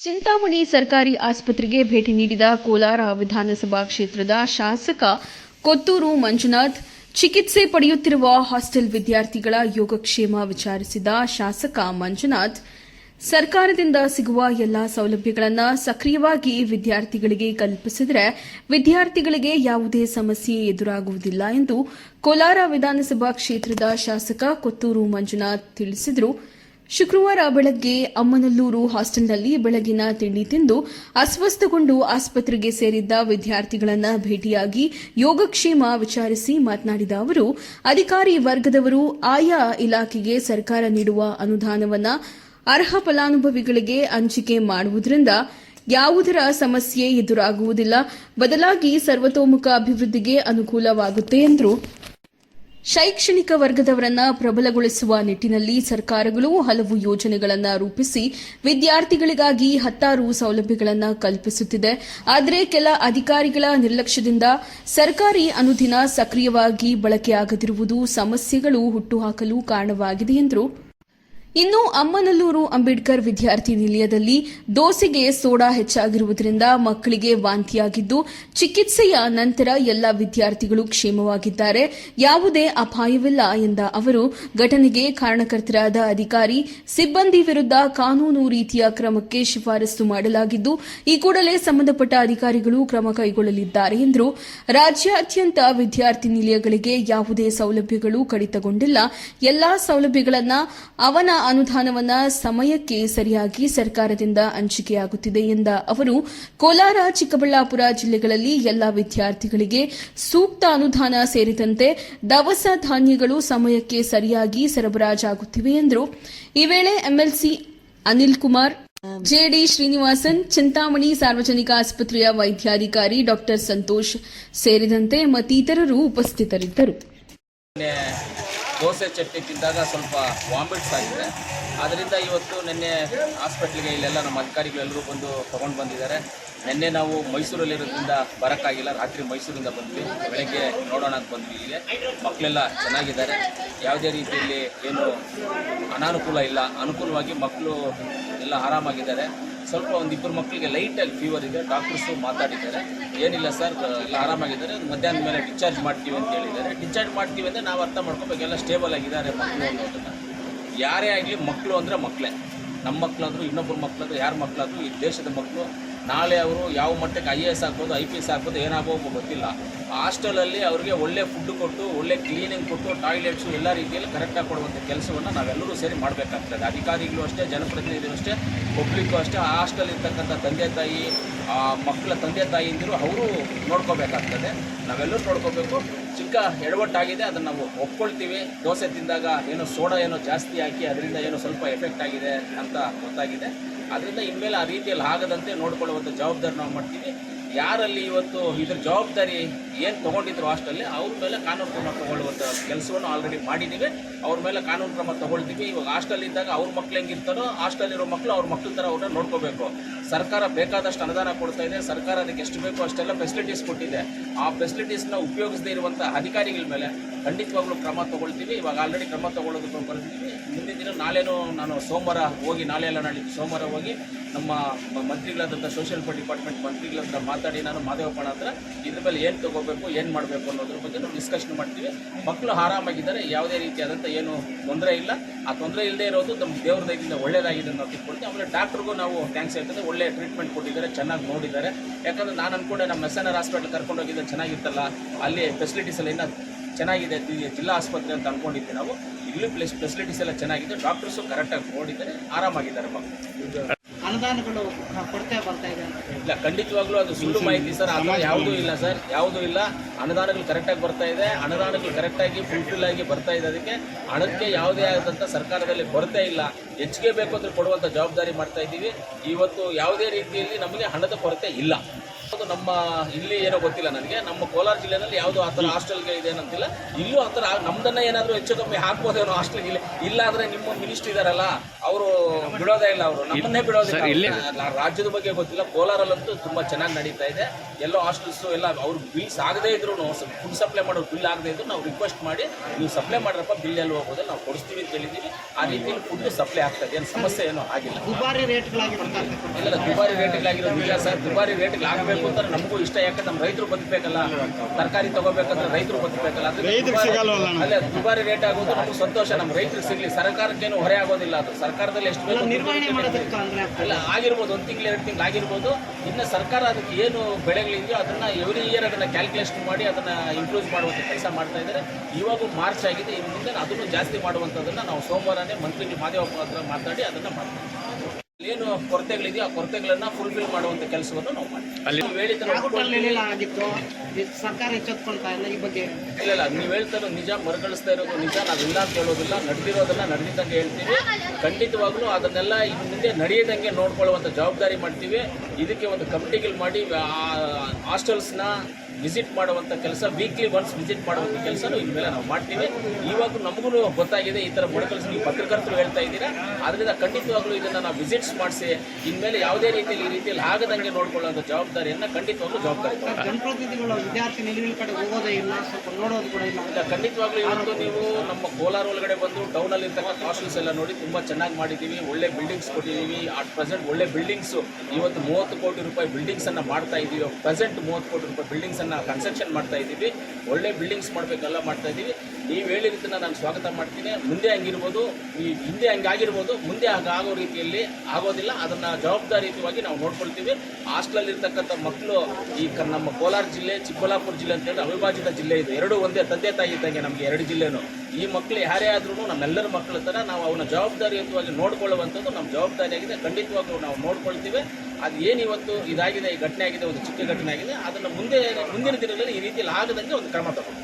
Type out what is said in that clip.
ಚಿಂತಾಮಣಿ ಸರ್ಕಾರಿ ಆಸ್ಪತ್ರೆಗೆ ಭೇಟಿ ನೀಡಿದ ಕೋಲಾರ ವಿಧಾನಸಭಾ ಕ್ಷೇತ್ರದ ಶಾಸಕ ಕೊತ್ತೂರು ಮಂಜುನಾಥ್, ಚಿಕಿತ್ಸೆ ಪಡೆಯುತ್ತಿರುವ ಹಾಸ್ಟೆಲ್ ವಿದ್ಯಾರ್ಥಿಗಳ ಯೋಗಕ್ಷೇಮ ವಿಚಾರಿಸಿದ ಶಾಸಕ ಮಂಜುನಾಥ್, ಸರ್ಕಾರದಿಂದ ಸಿಗುವ ಎಲ್ಲಾ ಸೌಲಭ್ಯಗಳನ್ನು ಸಕ್ರಿಯವಾಗಿ ವಿದ್ಯಾರ್ಥಿಗಳಿಗೆ ಕಲ್ಪಿಸಿದರೆ ವಿದ್ಯಾರ್ಥಿಗಳಿಗೆ ಯಾವುದೇ ಸಮಸ್ಯೆ ಎದುರಾಗುವುದಿಲ್ಲ ಎಂದು ಕೋಲಾರ ವಿಧಾನಸಭಾ ಕ್ಷೇತ್ರದ ಶಾಸಕ ಕೊತ್ತೂರು ಮಂಜುನಾಥ್ ತಿಳಿಸಿದರು. ಶುಕ್ರವಾರ ಬೆಳಗ್ಗೆ ಅಮ್ಮನಲ್ಲೂರು ಹಾಸ್ಟೆಲ್ನಲ್ಲಿ ಬೆಳಗಿನ ತಿಂಡಿ ತಿಂದು ಅಸ್ವಸ್ಥಗೊಂಡು ಆಸ್ಪತ್ರೆಗೆ ಸೇರಿದ್ದ ವಿದ್ಯಾರ್ಥಿಗಳನ್ನು ಭೇಟಿಯಾಗಿ ಯೋಗಕ್ಷೇಮ ವಿಚಾರಿಸಿ ಮಾತನಾಡಿದ ಅವರು, ಅಧಿಕಾರಿ ವರ್ಗದವರು ಆಯಾ ಇಲಾಖೆಗೆ ಸರ್ಕಾರ ನೀಡುವ ಅನುದಾನವನ್ನ ಅರ್ಹ ಫಲಾನುಭವಿಗಳಿಗೆ ಹಂಚಿಕೆ ಮಾಡುವುದರಿಂದ ಯಾವುದರ ಸಮಸ್ಯೆ ಎದುರಾಗುವುದಿಲ್ಲ, ಬದಲಾಗಿ ಸರ್ವತೋಮುಖ ಅಭಿವೃದ್ಧಿಗೆ ಅನುಕೂಲವಾಗುತ್ತೆ ಎಂದರು. ಶೈಕ್ಷಣಿಕ ವರ್ಗದವರನ್ನ ಪ್ರಬಲಗೊಳಿಸುವ ನಿಟ್ಟಿನಲ್ಲಿ ಸರ್ಕಾರಗಳು ಹಲವು ಯೋಜನೆಗಳನ್ನು ರೂಪಿಸಿ ವಿದ್ಯಾರ್ಥಿಗಳಿಗಾಗಿ ಹತ್ತಾರು ಸೌಲಭ್ಯಗಳನ್ನು ಕಲ್ಪಿಸುತ್ತಿದೆ. ಆದರೆ ಕೆಲ ಅಧಿಕಾರಿಗಳ ನಿರ್ಲಕ್ಷ್ಯದಿಂದ ಸರ್ಕಾರಿ ಅನುದಿನ ಸಕ್ರಿಯವಾಗಿ ಬಳಕೆಯಾಗದಿರುವುದು ಸಮಸ್ಯೆಗಳು ಹುಟ್ಟುಹಾಕಲು ಕಾರಣವಾಗಿದೆ ಎಂದರು ಇನ್ನು ಅಮ್ಮನಲ್ಲೂರು ಅಂಬೇಡ್ಕರ್ ವಿದ್ಯಾರ್ಥಿ ನಿಲಯದಲ್ಲಿ ದೋಸೆಗೆ ಸೋಡಾ ಹೆಚ್ಚಾಗಿರುವುದರಿಂದ ಮಕ್ಕಳಿಗೆ ವಾಂತಿಯಾಗಿದ್ದು, ಚಿಕಿತ್ಸೆಯ ನಂತರ ಎಲ್ಲ ವಿದ್ಯಾರ್ಥಿಗಳು ಕ್ಷೇಮವಾಗಿದ್ದಾರೆ. ಯಾವುದೇ ಅಪಾಯವಿಲ್ಲ ಎಂದ ಅವರು, ಘಟನೆಗೆ ಕಾರಣಕರ್ತರಾದ ಅಧಿಕಾರಿ, ಸಿಬ್ಬಂದಿ ವಿರುದ್ಧ ಕಾನೂನು ರೀತಿಯ ಕ್ರಮಕ್ಕೆ ಶಿಫಾರಸು ಮಾಡಲಾಗಿದ್ದು, ಈ ಕೂಡಲೇ ಸಂಬಂಧಪಟ್ಟ ಅಧಿಕಾರಿಗಳು ಕ್ರಮ ಕೈಗೊಳ್ಳಲಿದ್ದಾರೆ ಎಂದರು. ರಾಜ್ಯಾದ್ಯಂತ ವಿದ್ಯಾರ್ಥಿ ನಿಲಯಗಳಿಗೆ ಯಾವುದೇ ಸೌಲಭ್ಯಗಳು ಕಡಿತಗೊಂಡಿಲ್ಲ. ಎಲ್ಲಾ ಸೌಲಭ್ಯಗಳನ್ನು ಅವನ ಅನುದಾನವನ್ನ ಸಮಯಕ್ಕೆ ಸರಿಯಾಗಿ ಸರ್ಕಾರದಿಂದ ಹಂಚಿಕೆಯಾಗುತ್ತಿದೆ ಎಂದ ಅವರು, ಕೋಲಾರ, ಚಿಕ್ಕಬಳ್ಳಾಪುರ ಜಿಲ್ಲೆಗಳಲ್ಲಿ ಎಲ್ಲಾ ವಿದ್ಯಾರ್ಥಿಗಳಿಗೆ ಸೂಕ್ತ ಅನುದಾನ ಸೇರಿದಂತೆ ದವಸ ಧಾನ್ಯಗಳು ಸಮಯಕ್ಕೆ ಸರಿಯಾಗಿ ಸರಬರಾಜಾಗುತ್ತಿವೆ ಎಂದರು. ಈ ವೇಳೆ ಎಂಎಲ್ಸಿ ಅನಿಲ್ ಕುಮಾರ್, ಜೆಡಿ ಶ್ರೀನಿವಾಸನ್, ಚಿಂತಾಮಣಿ ಸಾರ್ವಜನಿಕ ಆಸ್ಪತ್ರೆಯ ವೈದ್ಯಾಧಿಕಾರಿ ಡಾಕ್ಟರ್ ಸಂತೋಷ್ ಸೇರಿದಂತೆ ಮತ್ತಿತರರು ಉಪಸ್ಥಿತರಿದ್ದರು. ದೋಸೆ ಚಟ್ನಿ ತಿಂದಾಗ ಸ್ವಲ್ಪ ವಾಮಿಟ್ಸ್ ಆಗಿದೆ. ಆದ್ದರಿಂದ ಇವತ್ತು ನಿನ್ನೆ ಹಾಸ್ಪಿಟ್ಲಿಗೆ ಇಲ್ಲೆಲ್ಲ ನಮ್ಮ ಅಧಿಕಾರಿಗಳೆಲ್ಲರೂ ಬಂದು ತೊಗೊಂಡು ಬಂದಿದ್ದಾರೆ. ನಿನ್ನೆ ನಾವು ಮೈಸೂರಲ್ಲಿರೋದ್ರಿಂದ ಬರೋಕ್ಕಾಗಿಲ್ಲ. ರಾತ್ರಿ ಮೈಸೂರಿಂದ ಬಂದ್ವಿ. ಬೆಳಗ್ಗೆ ನೋಡೋಣ ಅಂತ ಬಂದ್ವಿ ಇಲ್ಲಿ. ಮಕ್ಕಳೆಲ್ಲ ಚೆನ್ನಾಗಿದ್ದಾರೆ. ಯಾವುದೇ ರೀತಿಯಲ್ಲಿ ಏನು ಅನಾನುಕೂಲ ಇಲ್ಲ. ಅನುಕೂಲವಾಗಿ ಮಕ್ಕಳು ಎಲ್ಲ ಆರಾಮಾಗಿದ್ದಾರೆ. ಸ್ವಲ್ಪ ಒಂದಿಬ್ಬರು ಮಕ್ಕಳಿಗೆ ಲೈಟಾಗಿ ಫೀವರ್ ಇದೆ. ಡಾಕ್ಟರ್ಸು ಮಾತಾಡಿದ್ದಾರೆ. ಏನಿಲ್ಲ ಸರ್ ಎಲ್ಲ ಆರಾಮಾಗಿದ್ದಾರೆ. ಮಧ್ಯಾಹ್ನ ಮೇಲೆ ಡಿಸ್ಚಾರ್ಜ್ ಮಾಡ್ತೀವಿ ಅಂತ ಹೇಳಿದ್ದಾರೆ. ಡಿಸ್ಚಾರ್ಜ್ ಮಾಡ್ತೀವಿ ಅಂದರೆ ನಾವು ಅರ್ಥ ಮಾಡ್ಕೋಬೇಕು. ಎಲ್ಲ ಸ್ಟೇಬಲ್ ಆಗಿದ್ದಾರೆ ಮಕ್ಕಳು ಅನ್ನೋದನ್ನು ಯಾರೇ ಆಗಲಿ ಮಕ್ಕಳು ಅಂದರೆ ಮಕ್ಕಳೇ. ನಮ್ಮ ಮಕ್ಕಳಾದರೂ ಇನ್ನೊಬ್ಬರು ಮಕ್ಕಳಾದರೂ ಯಾರ ಮಕ್ಕಳಾದರೂ ಈ ದೇಶದ ಮಕ್ಕಳು ನಾಳೆ ಅವರು ಯಾವ ಮಟ್ಟಕ್ಕೆ ಐ ಎ ಎಸ್ ಹಾಕ್ಬೋದು ಐ ಪಿ ಎಸ್ ಆಗ್ಬೋದು ಏನಾಗ್ಬೋದು ಗೊತ್ತಿಲ್ಲ. ಹಾಸ್ಟೆಲಲ್ಲಿ ಅವರಿಗೆ ಒಳ್ಳೆ ಫುಡ್ ಕೊಟ್ಟು, ಒಳ್ಳೆ ಕ್ಲೀನಿಂಗ್ ಕೊಟ್ಟು ಟಾಯ್ಲೆಟ್ಸು ಎಲ್ಲ ರೀತಿಯಲ್ಲಿ ಕರೆಕ್ಟಾಗಿ ಕೊಡುವಂಥ ಕೆಲಸವನ್ನು ನಾವೆಲ್ಲರೂ ಸೇರಿ ಮಾಡಬೇಕಾಗ್ತದೆ. ಅಧಿಕಾರಿಗಳು ಅಷ್ಟೇ, ಜನಪ್ರತಿನಿಧಿಗಳು ಅಷ್ಟೇ ಪಬ್ಲಿಕ್ಕು ಅಷ್ಟೇ, ಆ ಹಾಸ್ಟೆಲ್ ಇರ್ತಕ್ಕಂಥ ತಂದೆ ತಾಯಿ ಮಕ್ಕಳ ತಂದೆ ತಾಯಿಂದಿರು ಅವರು ನೋಡ್ಕೋಬೇಕಾಗ್ತದೆ. ನಾವೆಲ್ಲರೂ ನೋಡ್ಕೋಬೇಕು. ಚಿಕ್ಕ ಎಡವಟ್ಟಾಗಿದೆ, ಅದನ್ನು ನಾವು ಒಪ್ಕೊಳ್ತೀವಿ. ದೋಸೆ ತಿಂದಾಗ ಏನೋ ಸೋಡಾ ಏನೋ ಜಾಸ್ತಿ ಹಾಕಿ, ಅದರಿಂದ ಏನೋ ಸ್ವಲ್ಪ ಎಫೆಕ್ಟ್ ಆಗಿದೆ ಅಂತ ಗೊತ್ತಾಗಿದೆ. ಅದರಿಂದ ಇನ್ಮೇಲೆ ಆ ರೀತಿಯಲ್ಲಿ ಆಗದಂತೆ ನೋಡ್ಕೊಳ್ಳುವಂಥ ಜವಾಬ್ದಾರಿ ನಾವು ಮಾಡ್ತೀವಿ. ಯಾರಲ್ಲಿ ಇವತ್ತು ಇದ್ರ ಜವಾಬ್ದಾರಿ ಏನು ತೊಗೊಂಡಿದ್ರು ಹಾಸ್ಟೆಲ್ಲಿ ಅವ್ರ ಮೇಲೆ ಕಾನೂನು ಕ್ರಮ ತೊಗೊಳ್ಳುವಂಥ ಕೆಲಸವನ್ನು ಆಲ್ರೆಡಿ ಮಾಡಿದ್ದೀವಿ ಅವ್ರ ಮೇಲೆ ಕಾನೂನು ಕ್ರಮ ತೊಗೊಳ್ತೀವಿ. ಇವಾಗ ಹಾಸ್ಟೆಲ್ ಇದ್ದಾಗ ಅವ್ರ ಮಕ್ಳು ಹೆಂಗಿರ್ತಾರೋ ಹಾಸ್ಟೆಲ್ ಇರೋ ಮಕ್ಕಳು ಅವ್ರ ಮಕ್ಳ ಥರ ಅವ್ರನ್ನ ನೋಡ್ಕೋಬೇಕು. ಸರ್ಕಾರ ಬೇಕಾದಷ್ಟು ಅನುದಾನ ಕೊಡ್ತಾ ಇದೆ. ಸರ್ಕಾರ ಅದಕ್ಕೆ ಎಷ್ಟು ಬೇಕೋ ಅಷ್ಟೆಲ್ಲ ಫೆಸಿಲಿಟೀಸ್ ಕೊಟ್ಟಿದೆ. ಆ ಫೆಸಿಲಿಟೀಸ್ನ ಉಪಯೋಗಿಸದೇ ಇರುವಂಥ ಅಧಿಕಾರಿಗಳ ಮೇಲೆ ಖಂಡಿತವಾಗ್ಲೂ ಕ್ರಮ ತಗೊಳ್ತೀವಿ. ಇವಾಗ ಆಲ್ರೆಡಿ ಕ್ರಮ ತಗೊಳ್ಳೋದು ಬರ್ತೀವಿ ಮುಂದಿನ ದಿನ ನಾಳೆನೂ ನಾನು ಸೋಮವಾರ ಹೋಗಿ, ನಾಳೆ ಎಲ್ಲ ನಾಳೆ ಸೋಮವಾರ ಹೋಗಿ ನಮ್ಮ ಮಂತ್ರಿಗಳಾದಂಥ ಸೋಷಿಯಲ್ ಡಿಪಾರ್ಟ್ಮೆಂಟ್ ಮಂತ್ರಿಗಳ ಹತ್ರ ಮಾತಾಡಿ ನಾನು ಮಾದೇವಪ್ಪನ ಹತ್ರ ಇದ್ರ ಮೇಲೆ ಏನು ತಗೋಬೇಕು, ಏನು ಮಾಡಬೇಕು ಅನ್ನೋದ್ರ ಬಗ್ಗೆ ನಾವು ಡಿಸ್ಕಷನ್ ಮಾಡ್ತೀವಿ. ಮಕ್ಕಳು ಆರಾಮಾಗಿದ್ದಾರೆ, ಯಾವುದೇ ರೀತಿಯಾದಂಥ ಏನು ತೊಂದರೆ ಇಲ್ಲ. ಆ ತೊಂದರೆ ಇಲ್ಲದೆ ಇರೋದು ನಮ್ಮ ದೇವ್ರ ದಯದಿಂದ ಒಳ್ಳೆಯದಾಗಿದೆ ನಾವು ತಿಳ್ಕೊಳ್ತೀವಿ ಆಮೇಲೆ ಡಾಕ್ಟ್ರಿಗೂ ನಾವು ಥ್ಯಾಂಕ್ಸ್ ಹೇಳ್ತದೆ ಒಳ್ಳೆ ಟ್ರೀಟ್ಮೆಂಟ್ ಕೊಟ್ಟಿದ್ದಾರೆ, ಚೆನ್ನಾಗಿ ನೋಡಿದ್ದಾರೆ. ಯಾಕಂದರೆ ನಾನು ಅನ್ಕೊಂಡೆ ನಮ್ಮ ಎಸ್ ಎನ್ ಆರ್ ಹಾಸ್ಪಿಟ್ಲ್ ಕರ್ಕೊಂಡು ಹೋಗಿದ್ದೆ ಚೆನ್ನಾಗಿತ್ತಲ್ಲ? ಅಲ್ಲಿ ಫೆಸಿಲಿಟೀಸ್ ಎಲ್ಲ ಇನ್ನೂ ಚೆನ್ನಾಗಿದೆ ಜಿಲ್ಲಾ ಆಸ್ಪತ್ರೆ ಅಂತ ಅಂದ್ಕೊಂಡಿದ್ವಿ ನಾವು. ಇಲ್ಲಿ ಪ್ಲೇಸ್ ಫೆಸಿಲಿಟೀಸ್ ಎಲ್ಲ ಚೆನ್ನಾಗಿದೆ. ಡಾಕ್ಟರ್ಸು ಕರೆಕ್ಟಾಗಿ ನೋಡಿದ್ದಾರೆ, ಆರಾಮಾಗಿದ್ದಾರೆ ಮಕ್ಕಳು ಅನುದಾನಗಳು ಕೊರತೆ ಬರ್ತಾ ಇದೆ ಇಲ್ಲ ಖಂಡಿತವಾಗ್ಲೂ ಅದು ಸುಳ್ಳು ಮಾಹಿತಿ ಸರ್ ಅದು ಯಾವುದೂ ಇಲ್ಲ ಸರ್ ಯಾವುದೂ ಇಲ್ಲ. ಅನುದಾನಗಳು ಕರೆಕ್ಟಾಗಿ ಬರ್ತಾ ಇದೆ. ಅನುದಾನಗಳು ಕರೆಕ್ಟಾಗಿ ಫುಲ್ಫಿಲ್ ಆಗಿ ಬರ್ತಾ ಇದೆ. ಅದಕ್ಕೆ ಹಣಕ್ಕೆ ಯಾವುದೇ ಆದಂಥ ಸರ್ಕಾರದಲ್ಲಿ ಕೊರತೆ ಇಲ್ಲ. ಹೆಚ್ಚಿಗೆ ಬೇಕು ಅಂದ್ರೆ ಕೊಡುವಂಥ ಜವಾಬ್ದಾರಿ ಮಾಡ್ತಾ ಇದ್ದೀವಿ. ಇವತ್ತು ಯಾವುದೇ ರೀತಿಯಲ್ಲಿ ನಮಗೆ ಹಣದ ಕೊರತೆ ಇಲ್ಲ. ಅದು ನಮ್ಮ ಇಲ್ಲಿ ಏನೋ ಗೊತ್ತಿಲ್ಲ ನನಗೆ. ನಮ್ಮ ಕೋಲಾರ ಜಿಲ್ಲೆನಲ್ಲಿ ಯಾವುದು ಆ ಥರ ಹಾಸ್ಟೆಲ್ಗೆ ಇದೆ ಅಂತಿಲ್ಲ ಇಲ್ಲೂ ಆ ಥರ ನಮ್ದನ್ನ ಏನಾದರೂ ಹೆಚ್ಚು ಕಮ್ಮಿ ಹಾಕ್ಬೋದೇನೋ ಹಾಸ್ಟೆಲ್ಗೆ ಇಲ್ಲ ಇಲ್ಲ. ಅಂದ್ರೆ ನಿಮ್ಮ ಮಿನಿಸ್ಟ್ರಿ ಇದಾರಲ್ಲ ಅವರು ಬಿಡೋದೇ ಇಲ್ಲ ಅವರು. ನಮ್ಮನ್ನೇ ಬಿಡೋದಿಲ್ಲ. ರಾಜ್ಯದ ಬಗ್ಗೆ ಗೊತ್ತಿಲ್ಲ. ಕೋಲಾರಲ್ಲಂತೂ ತುಂಬಾ ಚೆನ್ನಾಗಿ ನಡೀತಾ ಇದೆ. ಎಲ್ಲೋ ಹಾಸ್ಟೆಲ್ಸು ಎಲ್ಲ ಅವ್ರು ಬಿಲ್ಸ್ ಆಗದೇ ಇದ್ರು ಫುಡ್ ಸಪ್ಲೈ ಮಾಡೋ ಬಿಲ್ ಆಗದೇ ಇದ್ರು ನಾವು ರಿಕ್ವೆಸ್ಟ್ ಮಾಡಿ ನೀವು ಸಪ್ಲೈ ಮಾಡ್ರಪ್ಪ ಬಿಲ್ ಎಲ್ಲಿ ಹೋಗೋದು ನಾವು ಕೊಡಿಸ್ತೀವಿ ಅಂತ ಹೇಳಿದ್ದೀವಿ. ಆ ರೀತಿಯಲ್ಲಿ ಫುಡ್ ಸಪ್ಲೈ ಆಗ್ತದೆ ಏನು ಸಮಸ್ಯೆ ಏನೂ ಆಗಿಲ್ಲ. ದುಬಾರಿ ರೇಟ್ಗಳಾಗಿ ಇಲ್ಲ ದುಬಾರಿ ರೇಟ್ಗಳಾಗಿರೋ ನಿಜ ಸರ್. ದುಬಾರಿ ರೇಟ್ಗಳು ಆಗಬೇಕು ಅಂತ ನಮಗೂ ಇಷ್ಟ. ಯಾಕಂದ್ರೆ ನಮ್ಮ ರೈತರು ಬದುಕಬೇಕಲ್ಲ. ತರಕಾರಿ ತಗೋಬೇಕಂದ್ರೆ ರೈತರು ಬದುಕಬೇಕಲ್ಲ. ಅಲ್ಲ ದುಬಾರಿ ರೇಟ್ ಆಗೋದು ನಮಗೂ ಸಂತೋಷ. ನಮ್ಮ ರೈತರು ಸಿಗಲಿ. ಸರ್ಕಾರಕ್ಕೇನು ಹೊರೆ ಆಗೋದಿಲ್ಲ ಅದು. ಸರ್ಕಾರದಲ್ಲಿ ಎಷ್ಟು ಬೇಕು ನಿರ್ವಹಣೆ ಮಾಡೋದಕ್ಕೆ ಆಗಿರ್ಬೋದು ಒಂದು ತಿಂಗಳು ಎರಡು ತಿಂಗಳು ಆಗಿರ್ಬೋದು. ಇನ್ನು ಸರ್ಕಾರ ಅದಕ್ಕೆ ಏನು ಬೆಳೆಗಳಿದೆಯೋ ಅದನ್ನು ಎವ್ರಿ ಇಯರ್ ಅದನ್ನ ಕ್ಯಾಲ್ಕುಲೇಷನ್ ಮಾಡಿ ಅದನ್ನ ಇಂಪ್ರೂವ್ ಮಾಡುವಂಥ ಕೆಲಸ ಮಾಡ್ತಾ ಇದ್ದಾರೆ. ಇವಾಗ ಮಾರ್ಚ್ ಆಗಿದೆ. ಇನ್ನು ಮುಂದೆ ಅದನ್ನು ಜಾಸ್ತಿ ಮಾಡುವಂಥದ್ದನ್ನು ನಾವು ಸೋಮವಾರನೇ ಮಂತ್ರಿ ಮಾದೇವಪ್ಪ ಹತ್ರ ಮಾತಾಡಿ ಅದನ್ನ ಮಾಡ್ತೀವಿ. ಏನು ಕೊರತೆಗಳಿದೆಯೋ ಆ ಕೊರತೆಗಳನ್ನ ಫುಲ್ಫಿಲ್ ಮಾಡುವಂಥ ಕೆಲಸವನ್ನು ನಾವು ಮಾಡ್ತೀವಿ. ಅಲ್ಲಿ ಹೇಳಿದ ರಾಗುಟಲ್ಲಿ ಏನೆಲ್ಲ ಆಗಿತ್ತು ಈ ಸರ್ಕಾರ ಎಚ್ಚೆತ್ಕೊಳ್ತಾ ಇಲ್ಲ ಈ ಬಗ್ಗೆ. ಇಲ್ಲ ಇಲ್ಲ ನೀವು ಹೇಳ್ತಾ ನಿಜ ಮರುಕಳಿಸ್ತಾ ಇರೋದು ನಿಜ ನಾವಿಲ್ಲ ಅಂತ ಹೇಳೋದಿಲ್ಲ ನಡೆದಿರೋದನ್ನ ನಡೆದಿದ್ದಂಗೆ ಹೇಳ್ತೀವಿ. ಖಂಡಿತವಾಗ್ಲೂ ಅದನ್ನೆಲ್ಲ ಇನ್ನು ಮುಂದೆ ನಡೆಯದಂಗೆ ನೋಡ್ಕೊಳ್ಳುವಂಥ ಜವಾಬ್ದಾರಿ ಮಾಡ್ತೀವಿ. ಇದಕ್ಕೆ ಒಂದು ಕಮಿಟಿಗಳು ಮಾಡಿ ಹಾಸ್ಟೆಲ್ಸ್ನ ವಿಸಿಟ್ ಮಾಡುವಂಥ ಕೆಲಸ ವೀಕ್ಲಿ ಒನ್ಸ್ ವಿಸಿಟ್ ಮಾಡುವಂಥ ಕೆಲಸನೂ ಇನ್ಮೇಲೆ ನಾವು ಮಾಡ್ತೀವಿ. ಇವಾಗ ನಮಗೂ ಗೊತ್ತಾಗಿದೆ ಈ ಥರ ಮೊಡಕಲ್ಸ್ ನೀವು ಪತ್ರಕರ್ತರು ಹೇಳ್ತಾ ಇದ್ದೀರಾ. ಅದರಿಂದ ಖಂಡಿತವಾಗ್ಲೂ ಇದನ್ನು ನಾವು ವಿಸಿಟ್ಸ್ ಮಾಡಿಸಿ ಇನ್ಮೇಲೆ ಯಾವುದೇ ರೀತಿಯಲ್ಲಿ ಈ ರೀತಿಯಲ್ಲಿ ಆಗದಂಗೆ ನೋಡ್ಕೊಳ್ಳುವಂಥ ಜವಾಬ್ದಾರಿಯನ್ನು ಖಂಡಿತವಾಗ್ಲೂ ಜವಾಬ್ದಾರಿ ಇಲ್ಲ ಖಂಡಿತವಾಗ್ಲೂ ಇವತ್ತು ನೀವು ನಮ್ಮ ಕೋಲಾರ ಒಳಗಡೆ ಬಂದು ಟೌನಲ್ಲಿ ಇರ್ತಕ್ಕಂಥ ಹಾಸ್ಟೆಲ್ಸ್ ಎಲ್ಲ ನೋಡಿ ತುಂಬ ಚೆನ್ನಾಗಿ ಮಾಡಿದ್ದೀವಿ. ಒಳ್ಳೆ ಬಿಲ್ಡಿಂಗ್ಸ್ ಕೊಟ್ಟಿದ್ದೀವಿ. ಅಟ್ ಪ್ರೆಸೆಂಟ್ ಒಳ್ಳೆ ಬಿಲ್ಡಿಂಗ್ಸು ಇವತ್ತು ಮೂವತ್ತು ಕೋಟಿ ರೂಪಾಯಿ ಬಿಲ್ಡಿಂಗ್ಸನ್ನು ಮಾಡ್ತಾ ಇದ್ದೀವಿ ಪ್ರೆಸೆಂಟ್ ಮೂವತ್ತು ಕೋಟಿ ರೂಪಾಯಿ ಬಿಲ್ಡಿಂಗ್ಸನ್ನು ಕನ್ಸ್ಟ್ರಕ್ಷನ್ ಮಾಡ್ತಾ ಇದ್ದೀವಿ. ಒಳ್ಳೆ ಬಿಲ್ಡಿಂಗ್ಸ್ ಮಾಡಬೇಕೆಲ್ಲ ಮಾಡ್ತಾ ಇದ್ದೀವಿ. ನೀವು ಹೇಳಿದ್ದನ್ನು ನಾನು ಸ್ವಾಗತ ಮಾಡ್ತೀನಿ. ಮುಂದೆ ಹಂಗಿರ್ಬೋದು, ಈ ಹಿಂದೆ ಹಂಗಾಗಿರ್ಬೋದು, ಮುಂದೆ ಹಾಗಾಗೋ ರೀತಿಯಲ್ಲಿ ಆಗೋದಿಲ್ಲ. ಅದನ್ನು ಜವಾಬ್ದಾರಿಯುತವಾಗಿ ನಾವು ನೋಡ್ಕೊಳ್ತೀವಿ. ಹಾಸ್ಟ್ಲಲ್ಲಿರ್ತಕ್ಕಂಥ ಮಕ್ಕಳು ಈ ಕ ನಮ್ಮ ಕೋಲಾರ ಜಿಲ್ಲೆ, ಚಿಕ್ಕಬಳ್ಳಾಪುರ ಜಿಲ್ಲೆ ಅಂತೇಳಿ ಅವಿಭಾಜಿತ ಜಿಲ್ಲೆ ಇದೆ. ಎರಡು ಒಂದೇ ತಂದೆ ತಾಯಿ ಇದ್ದಂಗೆ ನಮಗೆ ಎರಡು ಜಿಲ್ಲೆನೂ. ಈ ಮಕ್ಕಳು ಯಾರೇ ಆದ್ರೂ ನಮ್ಮೆಲ್ಲರ ಮಕ್ಕಳ ಥರ ನಾವು ಅವನ್ನ ಜವಾಬ್ದಾರಿಯುತವಾಗಿ ನೋಡ್ಕೊಳ್ಳುವಂಥದ್ದು ನಮ್ಮ ಜವಾಬ್ದಾರಿಯಾಗಿದೆ. ಖಂಡಿತವಾಗ್ಲೂ ನಾವು ನೋಡ್ಕೊಳ್ತೀವಿ. ಅದು ಏನು ಇವತ್ತು ಇದಾಗಿದೆ, ಈ ಘಟನೆ ಆಗಿದೆ, ಒಂದು ಚಿಕ್ಕ ಘಟನೆ ಆಗಿದೆ, ಅದನ್ನು ಮುಂದೆ, ಮುಂದಿನ ದಿನಗಳಲ್ಲಿ ಈ ರೀತಿಯಲ್ಲಿ ಆಗದಂಗೆ ಒಂದು ಕ್ರಮ ತಗೊಂಡು.